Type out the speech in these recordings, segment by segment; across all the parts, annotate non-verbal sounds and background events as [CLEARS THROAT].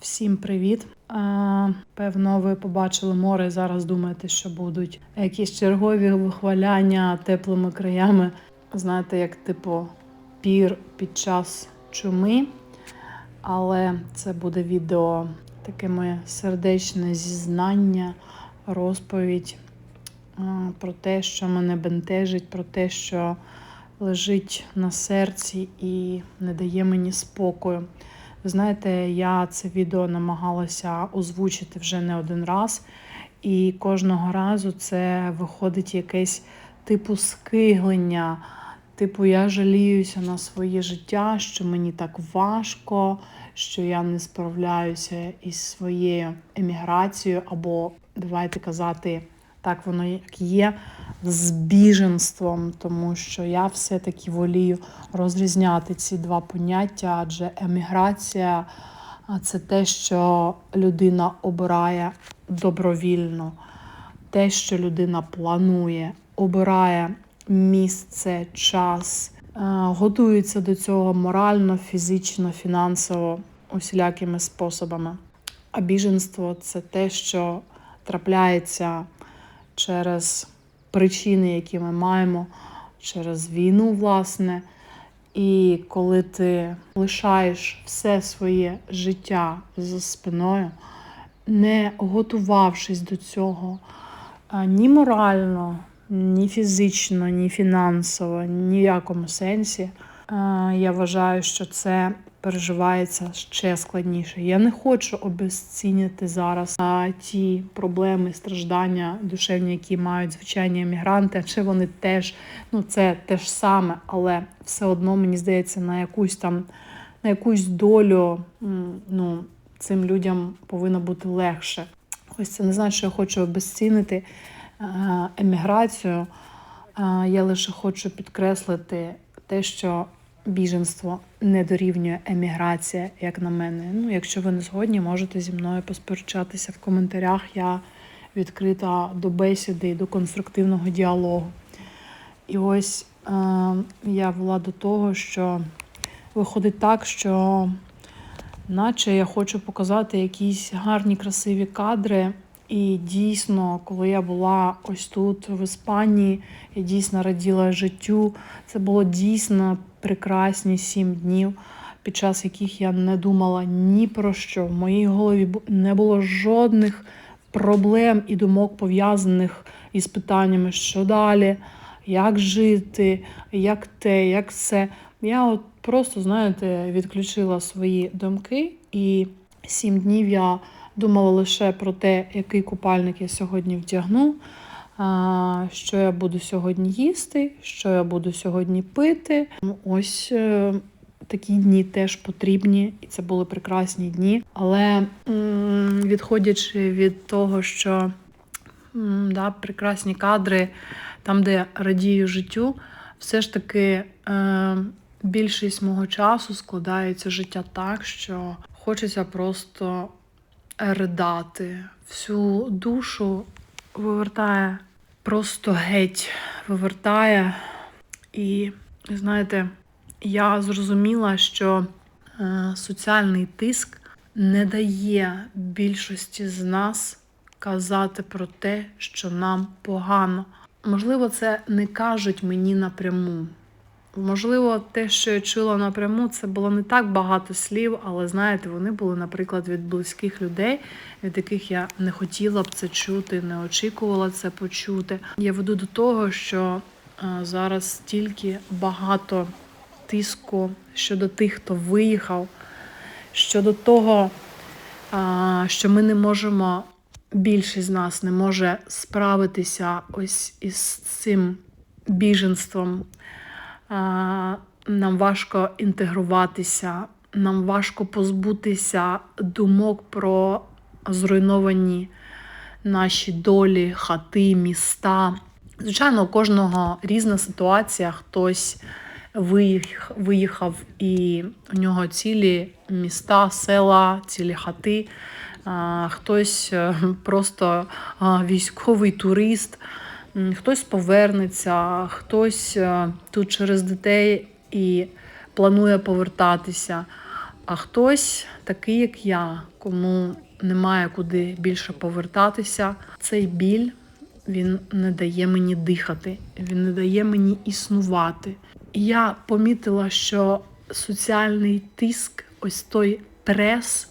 Всім привіт! Певно, ви побачили море і зараз думаєте, що будуть якісь чергові вихваляння теплими краями. Знаєте, як типу пір під час чуми. Але це буде відео таке моє сердечне зізнання, розповідь про те, що мене бентежить, про те, що лежить на серці і не дає мені спокою. Ви знаєте, я це відео намагалася озвучити вже не один раз, і кожного разу це виходить якесь типу скиглення. Типу, я жаліюся на своє життя, що мені так важко, що я не справляюся із своєю еміграцією, або давайте казати, так воно як є, з біженством, тому що я все-таки волію розрізняти ці два поняття, адже еміграція це те, що людина обирає добровільно, те, що людина планує, обирає місце, час, готується до цього морально, фізично, фінансово, усілякими способами. А біженство це те, що трапляється через причини, які ми маємо, через війну, власне. І коли ти лишаєш все своє життя за спиною, не готувавшись до цього ні морально, ні фізично, ні фінансово, ні в якому сенсі, я вважаю, що це переживається ще складніше. Я не хочу обезцінити зараз а, ті проблеми, страждання душевні, які мають звичайні емігранти, чи вони теж ну це те ж саме, але все одно мені здається, на якусь там на якусь долю ну, цим людям повинно бути легше. Ось це не знаю, що я хочу обезцінити е, еміграцію. Е, Я лише хочу підкреслити те, що біженство не дорівнює еміграція, як на мене. Ну, якщо ви не згодні, можете зі мною посперечатися в коментарях. Я відкрита до бесіди і до конструктивного діалогу. І ось е, я була до того, що виходить так, що наче я хочу показати якісь гарні, красиві кадри. І дійсно, коли я була ось тут, в Іспанії, я дійсно раділа життю. Це було дійсно прекрасні сім днів, під час яких я не думала ні про що. В моїй голові не було жодних проблем і думок пов'язаних із питаннями, що далі, як жити, як те, як це. Я от просто, знаєте, відключила свої думки, і сім днів я думала лише про те, який купальник я сьогодні вдягну, що я буду сьогодні їсти, що я буду сьогодні пити. Ну, Ось е, такі дні теж потрібні, і це були прекрасні дні. Але відходячи від того, що да, прекрасні кадри, там, де радію життю, все ж таки е, більшість мого часу складається життя так, що хочеться просто ридати. Всю душу вивертає просто геть, вивертає. І знаєте, я зрозуміла, що е, соціальний тиск не дає більшості з нас казати про те, що нам погано. Можливо, це не кажуть мені напряму. Можливо, те, що я чула напряму, це було не так багато слів, але знаєте, вони були, наприклад, від близьких людей, від яких я не хотіла б це чути, не очікувала це почути. Я веду до того, що е, зараз стільки багато тиску щодо тих, хто виїхав, щодо того, що ми не можемо, більшість з нас не може справитися ось із цим біженством. Нам важко інтегруватися, нам важко позбутися думок про зруйновані наші долі, хати, міста. Звичайно, у кожного різна ситуація. Хтось виїхав і у нього цілі міста, села, цілі хати. Хтось е, просто військовий турист, хтось повернеться, хтось е, тут через дітей і планує повертатися. А хтось такий, як я, кому немає куди більше повертатися, цей біль він не дає мені дихати, він не дає мені існувати. Я помітила, що соціальний тиск, ось той прес,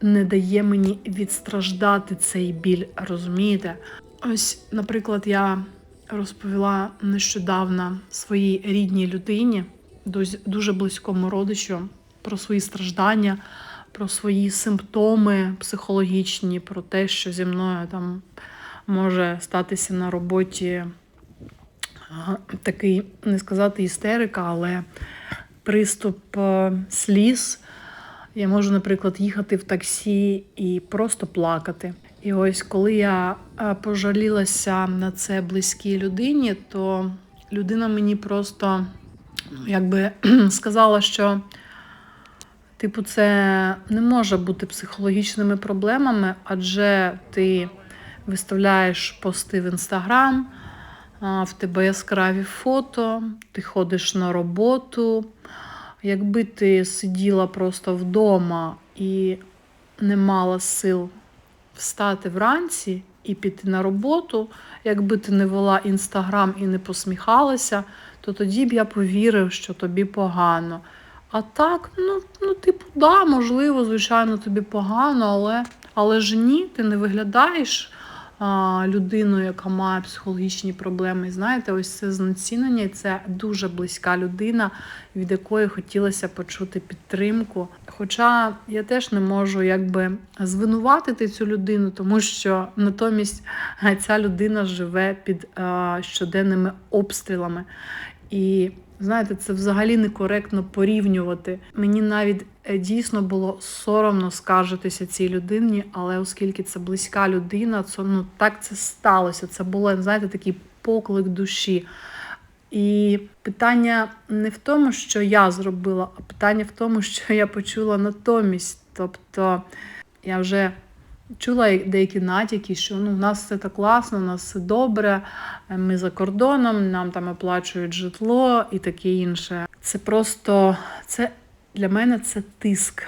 не дає мені відстраждати цей біль. Розумієте? Ось, наприклад, я розповіла нещодавно своїй рідній людині, дуже- близькому родичу, про свої страждання, про свої симптоми психологічні, про те, що зі мною там може статися на роботі такий, не сказати істерика, але приступ е, сліз. Я можу, наприклад, їхати в таксі і просто плакати. І ось коли я е, пожалілася на це близькій людині, то людина мені просто якби [CLEARS THROAT] сказала, що типу, це не може бути психологічними проблемами, адже ти виставляєш пости в інстаграм, в тебе яскраві фото, ти ходиш на роботу. Якби ти сиділа просто вдома і не мала сил встати вранці і піти на роботу, якби ти не вела інстаграм і не посміхалася, то тоді б я повірив, що тобі погано. А так, ну, ну типу, да, можливо, звичайно, тобі погано, але, але ж ні, ти не виглядаєш людиною, яка має психологічні проблеми. Знаєте, ось це знецінення, це дуже близька людина, від якої хотілося почути підтримку. Хоча я теж не можу якби звинуватити цю людину, тому що натомість ця людина живе під щоденними обстрілами. І знаєте, це взагалі некоректно порівнювати. Мені навіть е, дійсно було соромно скаржитися цій людині, але оскільки це близька людина, то ну так це сталося. Це було, знаєте, такий поклик душі. І питання не в тому, що я зробила, а питання в тому, що я почула натомість. Тобто я вже чула деякі натяки, що ну, у нас все так класно, у нас все добре, ми за кордоном, нам там оплачують житло і таке інше. Це просто це для мене це тиск.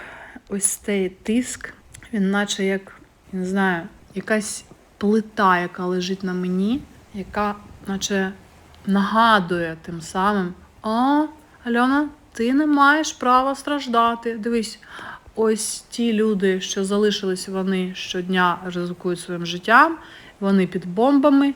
Ось цей тиск, він наче як, не знаю, якась плита, яка лежить на мені, яка, наче нагадує тим самим: а, Альона, ти не маєш права страждати. Дивись, ось ті люди, що залишились, вони щодня ризикують своїм життям. Вони під бомбами.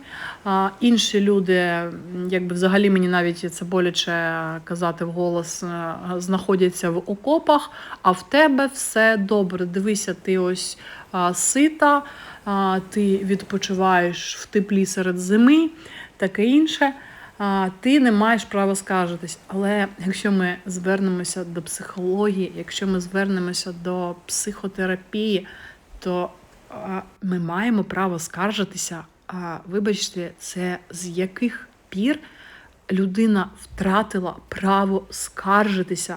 Інші люди, якби взагалі мені навіть це боляче казати вголос, е, знаходяться в окопах, а в тебе все добре. Дивися, ти ось сита, ти відпочиваєш в теплі серед зими, таке інше. Ти не маєш права скаржитись. Але якщо ми звернемося до психології, якщо ми звернемося до психотерапії, то ми маємо право скаржитися. А вибачте, це з яких пір людина втратила право скаржитися,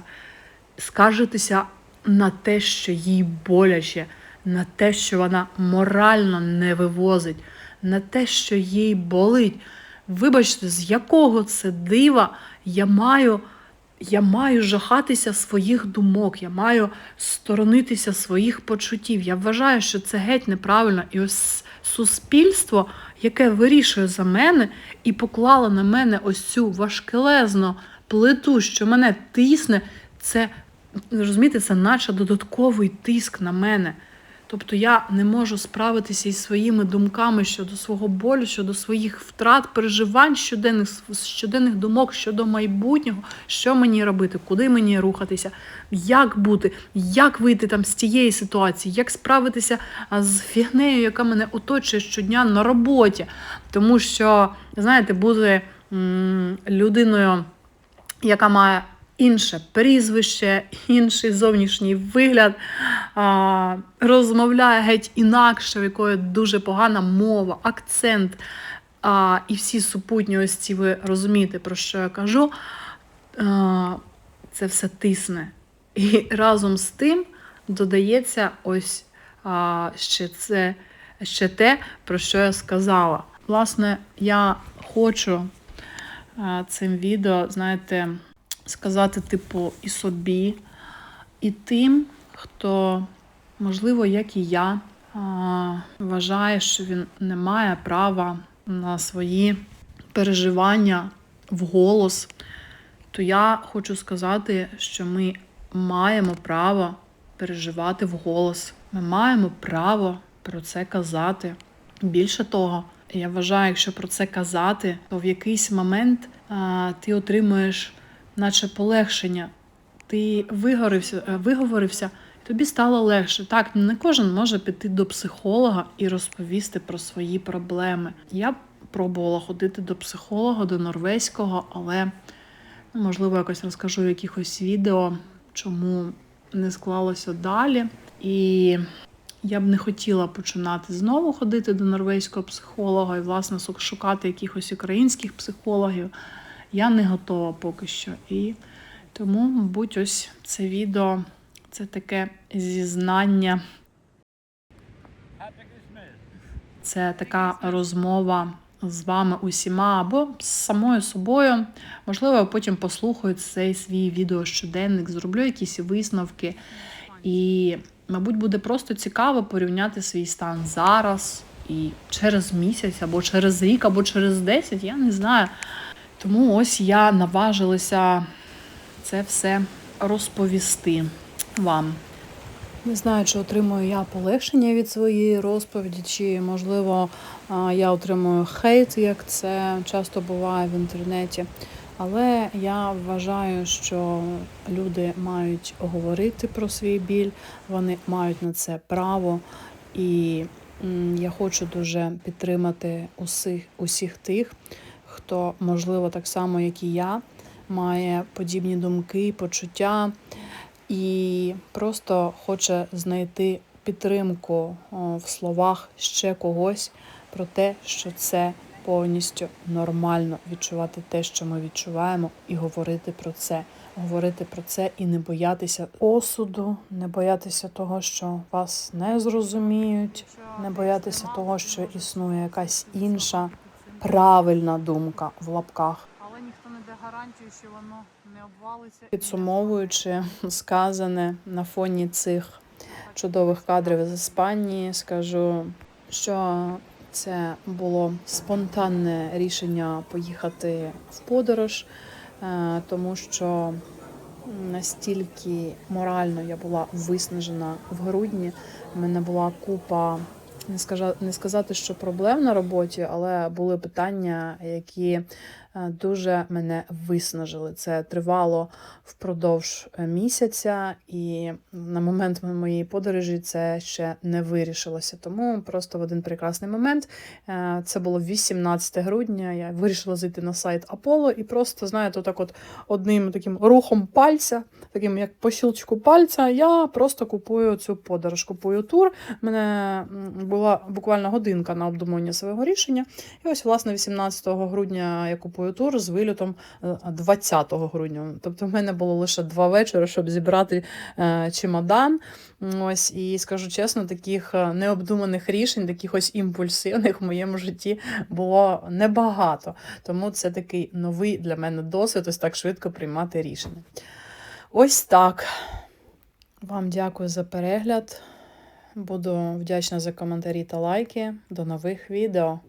скаржитися на те, що їй боляче, на те, що вона морально не вивозить, на те, що їй болить. Вибачте, з якого це дива я маю. Я маю жахатися своїх думок, я маю сторонитися своїх почуттів. Я вважаю, що це геть неправильно. І ось суспільство, яке вирішує за мене і поклало на мене ось цю важкелезну плиту, що мене тисне, це розумієте, це наче додатковий тиск на мене. Тобто я не можу справитися із своїми думками щодо свого болю, щодо своїх втрат, переживань, щоденних щоденних думок щодо майбутнього, що мені робити, куди мені рухатися, як бути, як вийти там з тієї ситуації, як справитися з фігнею, яка мене оточує щодня на роботі. Тому що, знаєте, бути людиною, яка має інше прізвище, інший зовнішній вигляд, розмовляє геть інакше, в якої дуже погана мова, акцент. І всі супутні ось ці ви розумієте, про що я кажу. Це все тисне. І разом з тим додається ось ще це, ще те, про що я сказала. Власне, я хочу цим відео, знаєте, сказати, типу, і собі, і тим, хто, можливо, як і я, вважає, що він не має права на свої переживання вголос, то я хочу сказати, що ми маємо право переживати вголос. Ми маємо право про це казати. Більше того, я вважаю, якщо про це казати, то в якийсь момент а, ти отримуєш, наче полегшення. Ти вигорився, е, виговорився, тобі стало легше. Так, не кожен може піти до психолога і розповісти про свої проблеми. Я пробувала ходити до психолога, до норвезького, але ну, можливо якось розкажу в якихось відео, чому не склалося далі. І я б не хотіла починати знову ходити до норвезького психолога і, власне, шукати якихось українських психологів. Я не готова поки що. І тому, мабуть, ось це відео це таке зізнання. Це така розмова з вами усіма або з самою собою. Можливо, потім послухаю цей свій відеощоденник, зроблю якісь висновки. І, мабуть, буде просто цікаво порівняти свій стан зараз і через місяць, або через рік, або через 10, я не знаю. Тому ось я наважилася це все розповісти вам. Не знаю, чи отримую я полегшення від своєї розповіді, чи можливо я отримую хейт, як це часто буває в інтернеті. Але я вважаю, що люди мають говорити про свій біль, вони мають на це право. І я хочу дуже підтримати усіх, усіх тих, хто, можливо, так само, як і я, має подібні думки, почуття і просто хоче знайти підтримку в словах ще когось про те, що це повністю нормально відчувати те, що ми відчуваємо, і говорити про це. Говорити про це і не боятися осуду, не боятися того, що вас не зрозуміють, не боятися того, що існує якась інша правильна думка в лапках. Але ніхто не дає гарантію, що воно не обвалиться. Підсумовуючи сказане на фоні цих чудових кадрів з Іспанії, скажу, що це було спонтанне рішення поїхати в подорож, е, тому що настільки морально я була виснажена в грудні. У мене була купа. Не сказати, що проблем на роботі, але були питання, які дуже мене виснажили. Це тривало впродовж е, місяця, і на момент моєї подорожі це ще не вирішилося. Тому просто в один прекрасний момент е, це було 18 грудня. Я вирішила зайти на сайт Apollo і просто, знаєте, так от одним таким рухом пальця, таким як по щелчку пальця, я просто купую цю подорож, купую тур. Мене була буквально годинка на обдумування свого рішення. І ось, власне, 18 грудня я купую тур з вильотом е, 20 грудня. Тобто, в мене було лише два вечори, щоб зібрати е, чемодан. Ось, і скажу чесно, таких е, необдуманих рішень, таких ось імпульсивних в моєму житті було небагато. Тому це такий новий для мене досвід, ось так швидко приймати рішення. Ось так. Вам дякую за перегляд. Буду вдячна за коментарі та лайки. До нових відео.